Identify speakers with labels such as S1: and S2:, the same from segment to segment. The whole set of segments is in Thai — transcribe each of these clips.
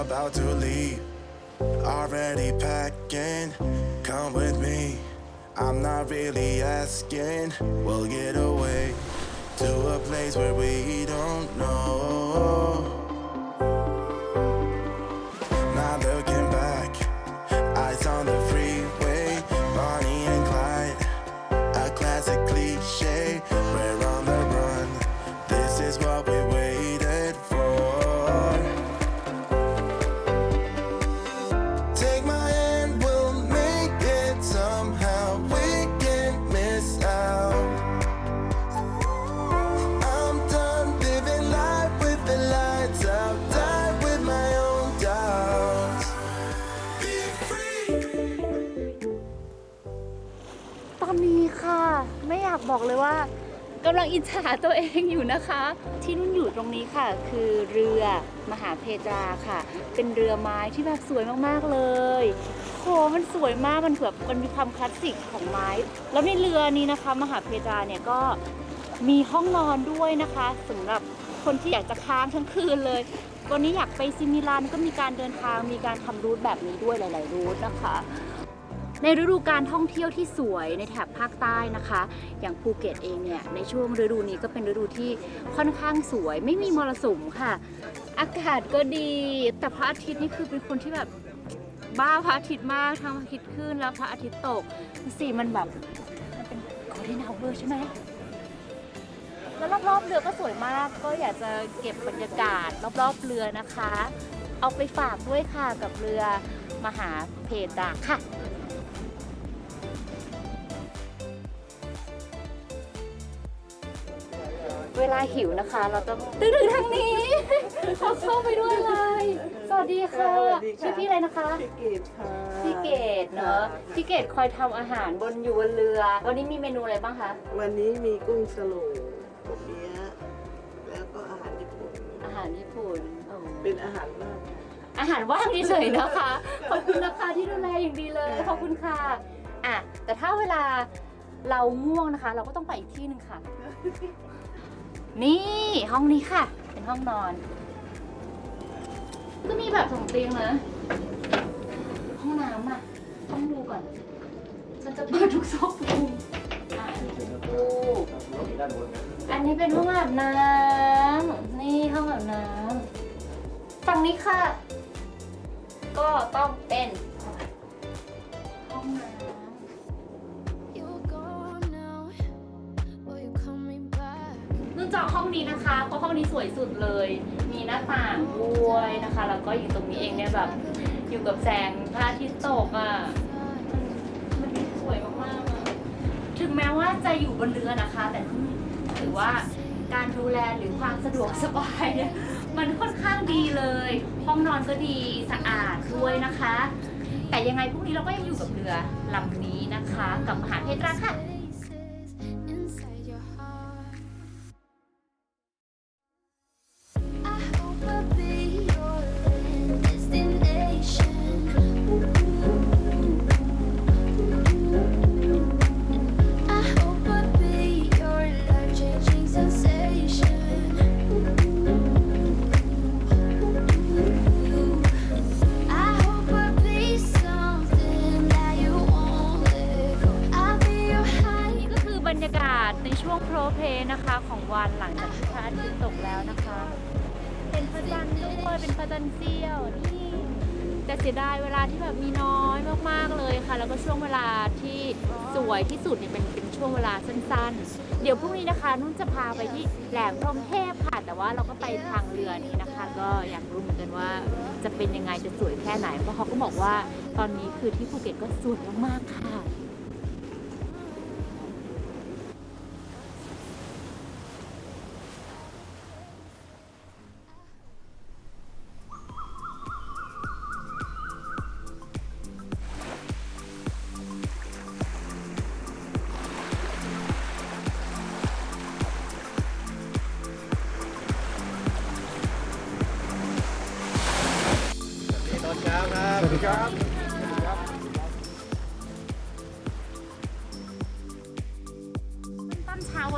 S1: about to leave. Already packing, come with me. I'm not really asking. We'll get away to a place where we don't know. ำ
S2: ลังอิจฉาตัวเองอยู่นะคะ ที่นุ่นอยู่ตรงนี้ค่ะ คือเรือมหาเพตราค่ะ เป็นเรือไม้ที่แบบสวยมากๆเลยโหมันสวยมากมันแบบมันมีความคลาสสิกของไม้ แล้วในเรือนี้นะคะ มหาเพตราเนี่ยก็มีห้องนอนด้วยนะคะสำหรับคนที่อยากจะค้างทั้งคืนเลยวันนี้อยากไปซิมิลานก็มีการเดินทางมีการทำรูทแบบนี้ด้วยหลาย ๆ รูทนะคะ ในฤดูการท่องเที่ยวที่สวยในแถบภาคใต้นะคะ อย่างภูเก็ตเองเนี่ยในช่วงฤดูนี้ก็เป็นฤดูที่ค่อนข้างสวย ไม่มีมรสุมค่ะ อากาศก็ดี แต่พระอาทิตย์นี่คือเป็นคนที่แบบบ้าพระอาทิตย์มากทั้งพระอาทิตย์ขึ้นแล้วพระอาทิตย์ตกสีมันแบบมันเป็นโคเทนาเวอร์ใช่ไหมแล้วรอบๆเรือก็สวยมาก ก็อยากจะเก็บบรรยากาศรอบๆเรือนะคะ เอาไปฝากด้วยค่ะกับเรือมหาเพตราค่ะ เวลาหิวนะคะ เราต้องตึ้งทางนี้ขอเข้าไปด้วยเลย สวัสดีค่ะ
S3: สวัสดีค่ะ
S2: ชื่อพี่อะไรนะคะ
S3: พี่เกดค่ะ
S2: พี่เกดเนอะพี่เกดคอยทำอาหารบนอยู่บนเรือ วันนี้มีเมนูอะไรบ้างคะ
S3: วันนี้มีกุ้งสโลงปกเปี๊ยะแล้วก็อาหารญี่ปุ่น
S2: อาหารญี่ปุ่นโอ้
S3: เป็นอาหารมากค่ะ
S2: อาหารว่างเฉยๆนะคะ ขอบคุณนะคะที่ดูแลอย่างดีเลย ขอบคุณค่ะ อะ แต่ถ้าเวลาเราง่วงนะคะ เราก็ต้องไปอีกที่หนึ่งค่ะ นี่ห้องนี้ค่ะ เป็นห้องนอน ก็มีแบบสองเตียงนะ ห้องน้ำอะ ต้องดูก่อน ฉันจะเปิดทุกซอกทุกมุมอะอันนี้เป็นตู้อันนี้เป็นห้องอาบน้ำนี่ห้องอาบน้ำฝั่งนี้ค่ะ ก็ต้องเป็นห้องน้ำ จองห้องนี้นะคะ เพราะห้องนี้สวยสุดเลย มีหน้าต่างด้วยนะคะ แล้วก็อยู่ตรงนี้เองเนี่ยแบบอยู่กับแสงพระอาทิตย์ตกอะมันสวยมากๆอะถึงแม้ว่าจะอยู่บนเรือนะคะ แต่ถือว่าการดูแลหรือความสะดวกสบายเนี่ยมันค่อนข้างดีเลย ห้องนอนก็ดีสะอาดด้วยนะคะ แต่ยังไงพรุ่งนี้เราก็ยังอยู่กับเรือลำนี้นะคะ กับมหาเพตราค่ะ เพลย์นะคะของวันหลังจากที่พระอาทิตย์ตกแล้วนะคะ เป็นพระจันทร์ด้วยเป็นพระจันทร์เสี้ยวนี่แต่เสียดายเวลาที่แบบมีน้อยมากๆเลยค่ะ แล้วก็ช่วงเวลาที่สวยที่สุดเนี่ยเป็นเป็นช่วงเวลาสั้นๆ เดี๋ยวพรุ่งนี้นะคะนุ่นจะพาไปที่แหลมพรหมเทพค่ะ แต่ว่าเราก็ไปทางเรือนี้นะคะ ก็อยากรู้เหมือนกันว่าจะเป็นยังไงจะสวยแค่ไหนเพราะเขาก็บอกว่าตอนนี้คือที่ภูเก็ตก็สวยมากๆค่ะ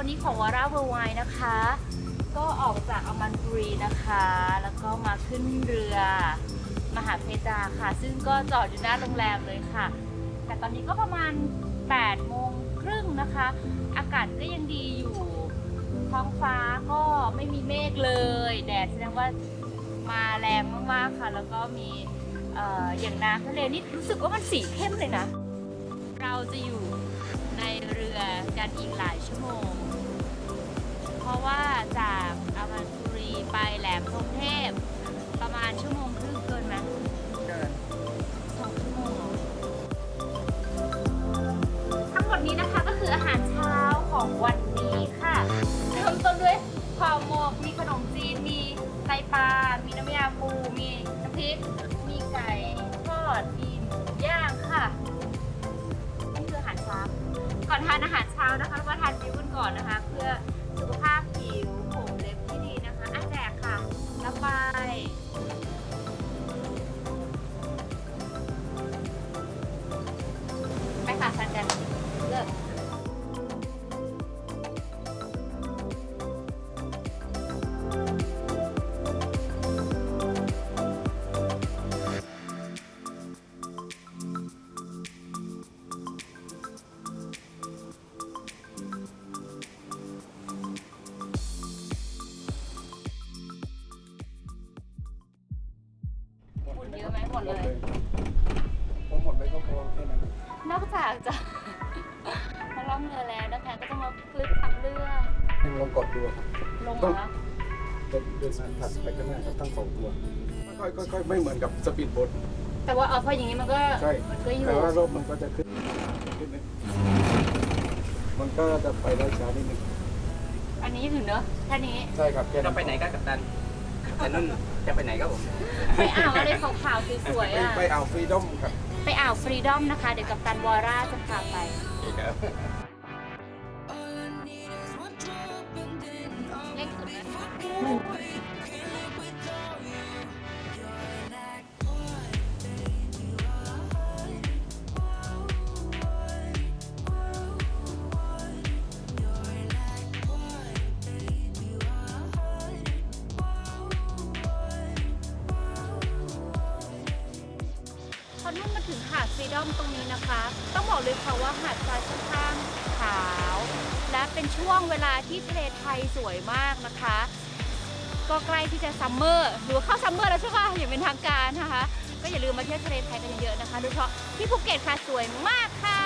S4: วั
S2: นนี้ของวาราเวอร์ไวนะคะ ก็ออกจากอมันบุรีนะคะ แล้วก็มาขึ้นเรือ มหาเพตาค่ะ ซึ่งก็จอดอยู่หน้าโรงแรมเลยค่ะ แต่ตอนนี้ก็ประมาณ8โมงครึ่งนะคะ อากาศก็ยังดีอยู่ ท้องฟ้าก็ไม่มีเมฆเลย แดดแสดงว่ามาแรงมากๆค่ะ แล้วก็มีอออย่างน้ำทะเลนี่รู้สึกว่ามันสีเข้มเลยนะ เราจะอยู่ในเรือกันอีกหลายชั่วโมง ราะว่าจากอามันบุรีไปแหลมพรหมเทพ ประมาณชั่วโมงครึ่งเกินไหมสองชั่วโมงทั้งหมดนี้นะคะก็คืออาหารเช้าของวันนี้ค่ะ เริ่มต้นด้วยข้าวหมกมีขนมจีน มีไตปลา มีน้ำยาปู มีน้ำพริก มีไก่ทอด มีหมูย่างค่ะนี่คืออาหารเช้า ก่อนทานอาหารเช้านะคะเราทานบิวก่อนนะคะ เพื่อ สุขภาพผิวผมเล็บที่ดีนะคะอะแจกค่ะรับไปไป หมหมดเลย
S4: ผมหมดเลยก็พอแค่นั้น
S2: นอกจากจะ มาล่องเรือแล้วนะคะก็ต้องมาฟลิปขับเรือ
S4: ยังลองกดดูครับ
S2: ลง
S4: ต้
S2: มา
S4: องเดินเดินถัดไปข้างหน้าครับทั้งสองตัวค่อยๆค่อยๆไม่เหมือนกับสปีดโบ๊ท
S2: แต่ว่าเอาพออย่างนี้มันก็
S4: ใช่
S2: มันก็อยู่
S4: แต่ว่ารถมันก็จะขึ้นขึ้นนึงมันก็จะไปได้ช้านิดนึง
S2: อันนี้ถึงเนอะแค่นี้
S4: ใช่ครับแค่
S5: จะไปไหนกันกับตัน แต่นุ่นจะไปไหนครับผม
S2: ไปอ่าวอะไรขาวๆสวยๆอะ
S4: ไปอ่าวฟรีดอมครับ
S2: ไปอ่าวฟรีดอมนะคะ เดี๋ยวกับตันวอร่าจะพาไปเเลยค่ะว่าหาดทรายค่อนข้างขาว และเป็นช่วงเวลาที่ทะเลไทยสวยมากนะคะ ก็ใกล้ที่จะซัมเมอร์หรือเข้าซัมเมอร์แล้วใช่ป่ะอย่างเป็นทางการนะคะ ก็อย่าลืมมาเที่ยวทะเลไทยกันเยอะๆนะคะโดยเฉพาะที่ภูเก็ตค่ะสวยมากค่ะ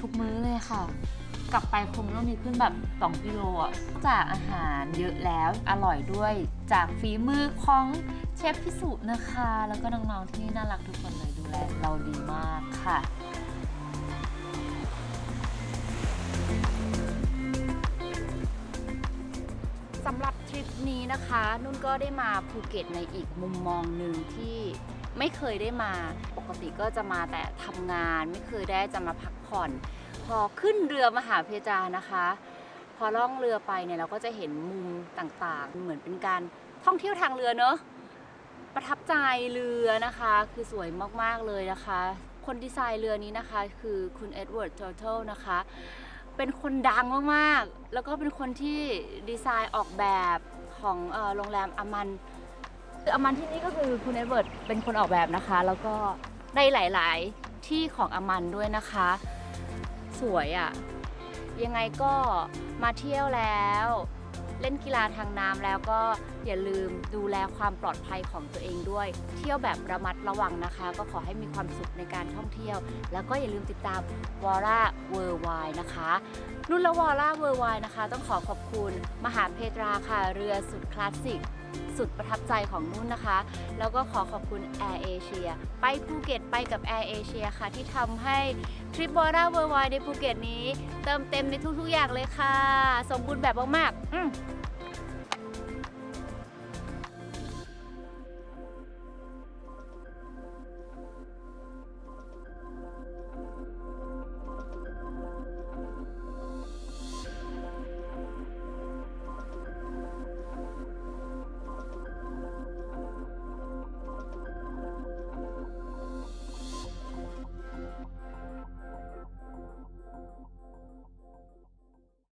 S2: ทุกมื้อเลยค่ะ กลับไปคงต้องมีขึ้นแบบ 2กิโลอะจากอาหารเยอะแล้วอร่อยด้วยจากฝีมือของเชฟพิสุนะคะ แล้วก็น้องๆที่นี่น่ารักทุกคนเลยดูแลเราดีมากค่ะสำหรับทริปนี้นะคะ นุ่นก็ได้มาภูเก็ตในอีกมุมมองหนึ่งที่ ไม่เคยได้มา ปกติก็จะมาแต่ทำงานไม่เคยได้จะมาพักผ่อน พอขึ้นเรือมหาเพจานะคะ พอล่องเรือไปเนี่ยเราก็จะเห็นมุมต่างๆ เหมือนเป็นการท่องเที่ยวทางเรือเนอะประทับใจเรือนะคะ คือสวยมากๆเลยนะคะ คนดีไซน์เรือนี้นะคะคือคุณเอ็ดเวิร์ดทอร์เทลนะคะ เป็นคนดังมากๆ แล้วก็เป็นคนที่ดีไซน์ออกแบบของออโรงแรมอามัน ออามันที่นี่ก็คือคุณเอ็ดเวิร์ดเป็นคนออกแบบนะคะ แล้วก็ในหลาย ๆ ที่ของอามันด้วยนะคะ สวยอะ่ะยังไงก็มาเที่ยวแล้ว เล่นกีฬาทางน้ำแล้วก็อย่าลืมดูแลความปลอดภัยของตัวเองด้วย เที่ยวแบบระมัดระวังนะคะ ก็ขอให้มีความสุขในการท่องเที่ยว แล้วก็อย่าลืมติดตามวอร่าเวอร์ไวนะคะนุ่นละวอร่าเวอร์ไวนะคะ ต้องขอขอบคุณมหาเพตราค่ะเรือสุดคลาสสิก สุดประทับใจของนุ่นนะคะ แล้วก็ขอขอบคุณ Air Asia ไปภูเก็ตไปกับ Air Asia ค่ะ ที่ทำให้ทริปวอร่าเวอร์ไวในภูเก็ตนี้ เติมเต็มในทุกๆอย่างเลยค่ะ สมบูรณ์แบบมากๆอื